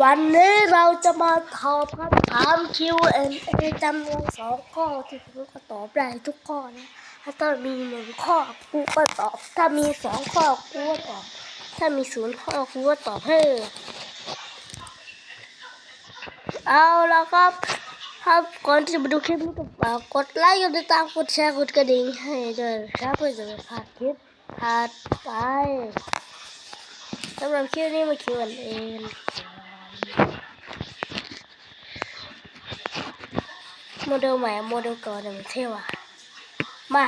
วันนี้เราจะมาตอบคำถาม Q&A จำนวนสองข้อที่ผมก็ตอบได้ทุกข้อนะถ้ามีหนึ่งข้อกูก็ตอบ ถ้ามีสองข้อกูก็ตอบ ถ้ามีศูนย์ข้อกูก็ตอบให้เอาแล้วครับครับก่อนที่จะไปดูคลิปนี้ก็ฝากกดไลค์กดติดตามกดแชร์กดกระดิ่งให้ด้วยนะครับเพื่อจะไม่พลาดคลิปถัดไปสำหรับคลิปนี้มา Q&A โมเดลใหม่โมเดลเก่าเนี่ยมันเท่ว่ะมา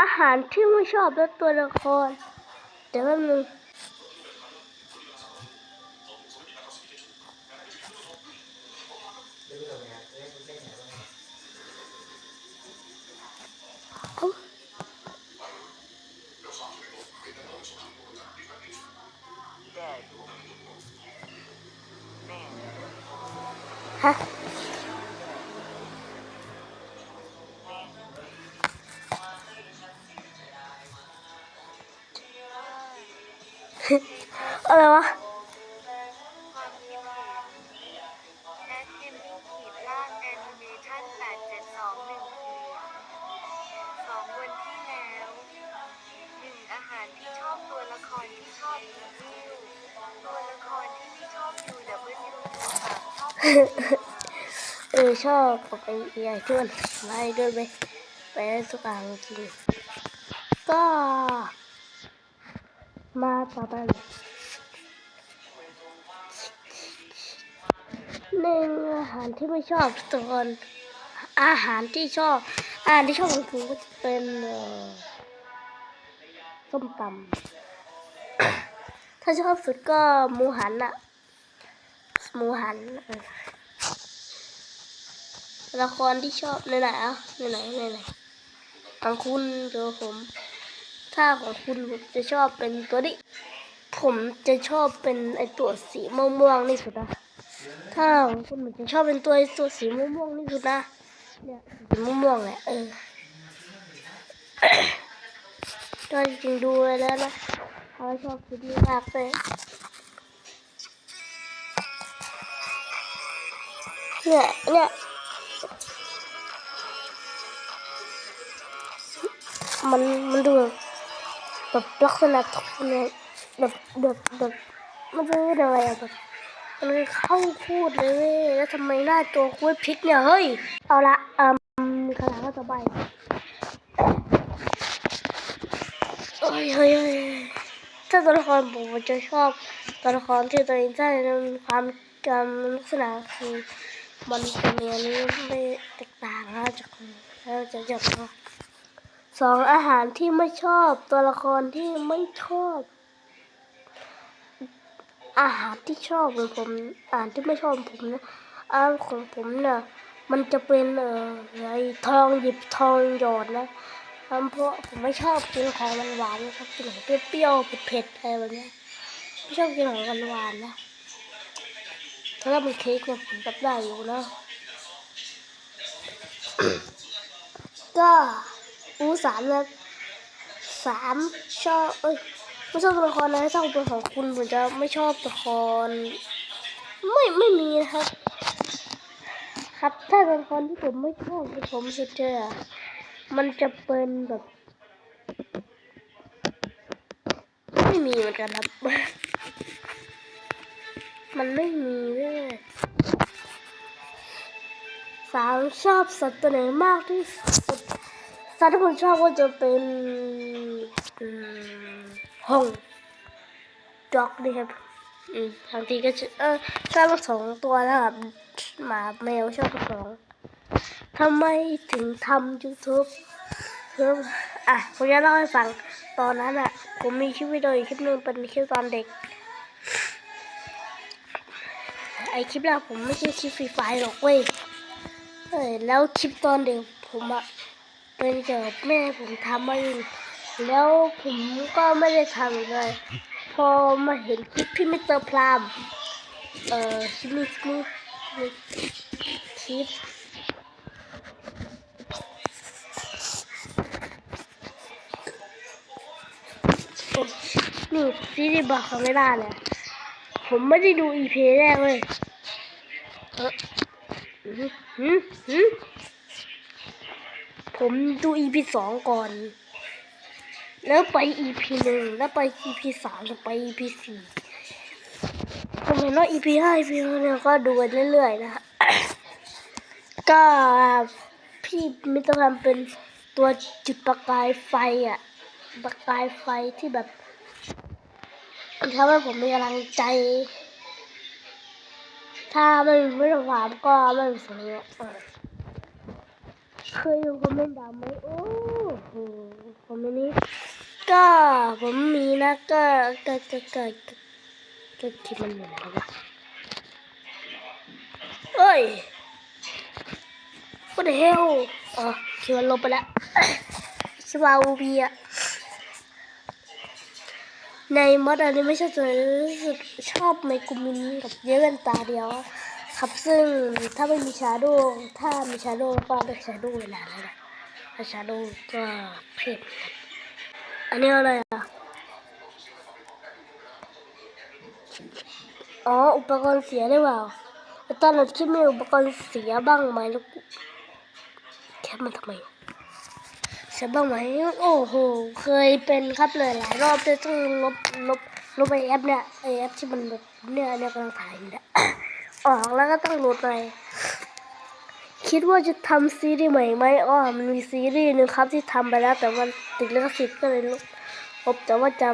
อาหารที่ไม่ชอบแล้วตัวละครเดี๋ยวแป๊บนึงเอ้ อะไรวะความคิดเห็น SME ขีดล่างแอนิเมชั่น8721คือสองวันที่แล้วหนึ่งอาหารที่ชอบตัวละครที่ชอบอีวิวตัวละครที่ไม่ชอบยูดับเบิลยูสามชอบเออชอบกับไปใหญ่ขึ้นไล่ด้วยไปไปสุกางจริงก็ มาต่อไปหนึ่งอาหารที่ไม่ชอบตอนอาหารที่ชอบ อาหารที่ชอบของผมก็จะเป็นส้มตำถ้าชอบสุดก็หมูหันอะหมูหันละครที่ชอบในไหนอะในไหนในไหนของคุณหรือผม ถ้าของคุณจะชอบเป็นตัวนี้ ผมจะชอบเป็นไอตัวสีม่วงๆนี่สุดนะถ้าของคุณจะชอบเป็นตัวไอตัวสีม่วงๆนี่สุดนะเนี่ยสีม่วงๆแหละเออก็จริงดูไว้แล้วนะเขาชอบคลิปนี้มากเลยเนี่ยเนี่ยมันมันดู แบบลักษณะเนี่ยแบบแบบแบบมันจะเรียกอะไรอะแบบมันเข้าพูดเลย แล้วทำไมหน้าตัวคุยพริกเนี่ยเฮ้ย เอาละเอ่มมีคำถามข้อต่อไปเฮ้ยเฮ้ยเฮ้ยถ้าตัวละครผมจะชอบตัวละครที่ตัวเองได้ในความจำลักษณะคือมันจะมีอันนี้ไม่แตกต่างนะจากคนแล้วจะจบเนาะ สองอาหารที่ไม่ชอบ ตัวละครที่ไม่ชอบ อาหารที่ชอบของผมอาหารที่ไม่ชอบของผมนะอาหารของผมเนี่ย มันจะเป็นเอ่อไอทองหยิบทองหยอดนะอ่าเพราะผมไม่ชอบกินของหวานๆนะชอบกินของเปรี้ยวๆเผ็ดๆอะไรแบบนี้ไม่ชอบกินของหวานๆนะถ้าเป็นเค้กเนี่ยผมรับได้อยู่นะก็ อูสามนะสามชอบเอ้ยไม่ชอบตัวละครนะชอบตัวของคุณผมจะไม่ชอบตัวละคร ไม่ไม่มีนะครับ ครับถ้าตัวละครที่ผมไม่ชอบที่ผมสุดเจอมันจะเป็นแบบ ไม่มีเหมือนกันครับ มันไม่มีเว้ยสามชอบสัตว์ตัวไหนมากที่สุด สัตว์ที่ผมชอบก็จะเป็นอืมหงด็อกนี่ครับอืมบางทีก็เออชอบทั้งสองตัวนะครับหมาแมวชอบทั้งสองทำไมถึงทำ YouTube คืออะผมจะเล่าให้ฟังตอนนั้นอะ ผมมีคลิปวิดีโอคลิปหนึ่งเป็นคลิปตอนเด็ก ไอคลิปแรกผมไม่ใช่คลิปฟรีไฟหรอกเว้ยเออแล้วคลิปตอนเด็กผมอะ เป็นเกี่ยวกับแม่ผมทำมาเองแล้วผมก็ไม่ได้ทำเลย พอมาเห็นคลิปพี่มิสเตอร์พรามเอ่อคลิปนี้คลิคลิปนี่พี่ที่บอกเขาไม่ได้เลยผมไม่ได้ดู EP แรกเลยเออหืมหืมหืม ผมดู EP สองก่อน แล้วไป EP หนึ่งแล้วไป EP สามแล้วไป EP สี่ผมเห็นว่า EP ห้า EP หกเนี่ยก็ดูไปเรื่อยๆนะก็พี่มิตรพันธ์เป็นตัวจุดประกายไฟอะประกายไฟที่แบบทำให้ผมมีกำลังใจ ถ้าไม่มีมิตรภาพก็ไม่มีสิ่งนี้ เออเคยดูคอมเมนต์ดาวไหมโอ้โหคอมเมนต์นี้ก็ผมมีนะก็ก็ก็ก็ก็ก็คิดมันเหมือนกันเอ้ย What the hell อ๋อคิดว่าลบไปแล้วคิดว่าอูบีอะในมอดอันนี้ไม่ใช่ตัวรู้สึกชอบไมกุมินกับเยเวนตาเดียว ครับซึ่งถ้าไม่มีชาโดถ้ามีชาโดก็ได้ชาโดว์เวลาแล้วนะถ้าชาโดก็เพลดอันนี้อะไรอะอ๋ออุปกรณ์เสียได้เปล่าแล้วตอนเราคิดมีอุปกรณ์เสียบ้างไหมแล้วกูแค่มันทำไมเสียบ้างไหมโอ้โหเคยเป็นครับเลยหลายรอบเลยต้องลบลบลบไอแอปเนี่ยไอแอปที่มันแบบเนี่ยเนี่ยกำลังถ่ายอยู่นี่ย ออกแล้วก็ต้องโหลดไปคิดว่าจะทำซีรีส์ใหม่ไหมอ๋อมันมีซีรีส์หนึงครับที่ทำไปแล้ว แต่ว่าติดลิขสิทธิ์ก็เลยลบลบแต่ว่าจะ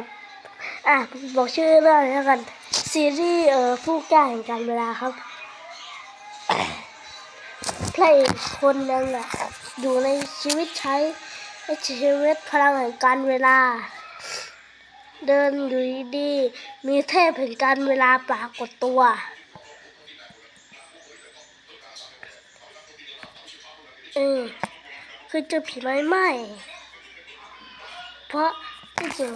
อะบอกชื่อเรื่องแล้วกัน ซีรีส์เอ่อผู้กล้าแห่งการเวลาครับพระเอกคนหนึงอะอยู่ในชีวิตใช้ชีวิตพลังแห่งการเวลา เดินอยู่ดี มีเทพแห่งการเวลาปรากฏตัว เออคือเจอผีไหมไม่ เพราะที่จริง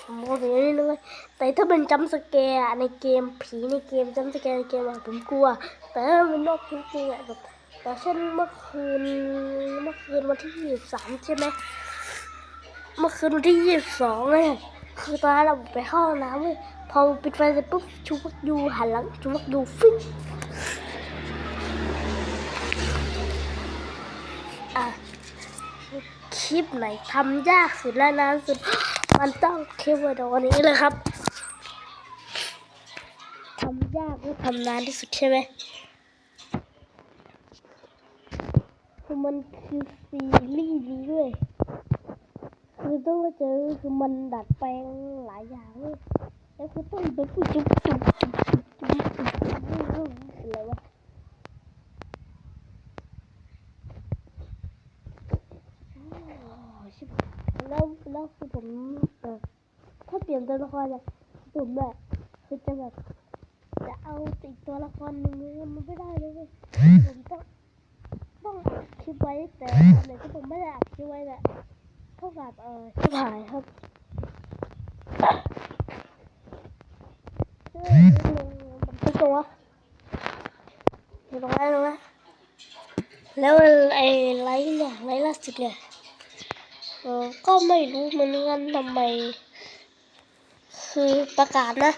ผมก็เป็นอย่างนี้เลยแต่ถ้าเป็นจัมสแกร์ในเกมผีในเกมจัมสแกร์ในเกมอะผมกลัว แต่ถ้าเป็นนอกจริงๆอะแบบแต่เช่นเมื่อคืนเมื่อคืนวันที่ยี่สิบสามใช่ไหมเมื่อคืนวันที่ยี่สิบสองเลยคือตอนนั้นเราไปเข้าห้องน้ำเว้ยพอปิดไฟเสร็จปุ๊บชูวักยูหันหลังชูวักยูฟิ้ อะคลิปไหนทำยากสุดและนานสุด มันต้องคลิปวิดีโอนี้เลยครับทำยากและทำนานที่สุดใช่ไหมคือมันคือซีรีส์นี้ด้วยคือต้องเจอคือมันดัดแปลงหลายอย่างแล้วคือต้องไปปุ๊บจุ๊บจุ๊บจุ๊บจุ๊บจุ๊บจุ๊บอะไรวะ ใช่ปะ แล้วแล้วคือผมเออถ้าเปลี่ยนตัวละครเนี่ยผมแบบคือจะแบบจะเอาติดตัวละครหนึ่งเลยมันไม่ได้เลยเว้ยผมต้องต้องอัดคลิปไว้แต่อันไหนที่ผมไม่ได้อัดคลิปไว้เนี่ยเท่ากับเออชิบหายครับเฮ้ยมันเป็นตัวอยู่ตรงไหนตรงไหนแล้วไอ้ไลท์เนี่ยไลท์ล่าสุดเนี่ย ออก็ไม่รู้เหมือนกันทำไม คือประกาศนะ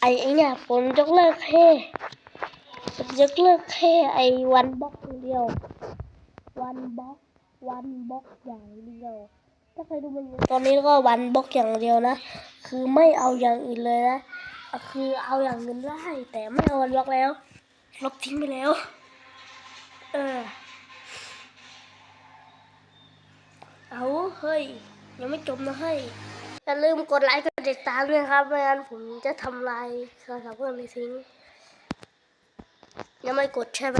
ไอ้เนี่ยผมยกเลิกแค่ผมยกเลิกแค่ไอ้วันบล็อกอย่างเดียว วันบล็อกวันบล็อกอย่างเดียว ถ้าใครดูมันอยู่ตอนนี้ก็วันบล็อกอย่างเดียวนะ คือไม่เอาอย่างอื่นเลยนะอะคือเอาอย่างอื่นได้แต่ไม่เอาวันบล็อกแล้ว ลบทิ้งไปแล้ว เออ เอาเฮ้ย ยังไม่จบนะเฮ้ย อย่าลืมกดไลค์กดติดตามด้วยครับ ไม่งั้นผมจะทำลายสารศัพท์เพื่อนไปทิ้งยังไม่กดใช่ไหม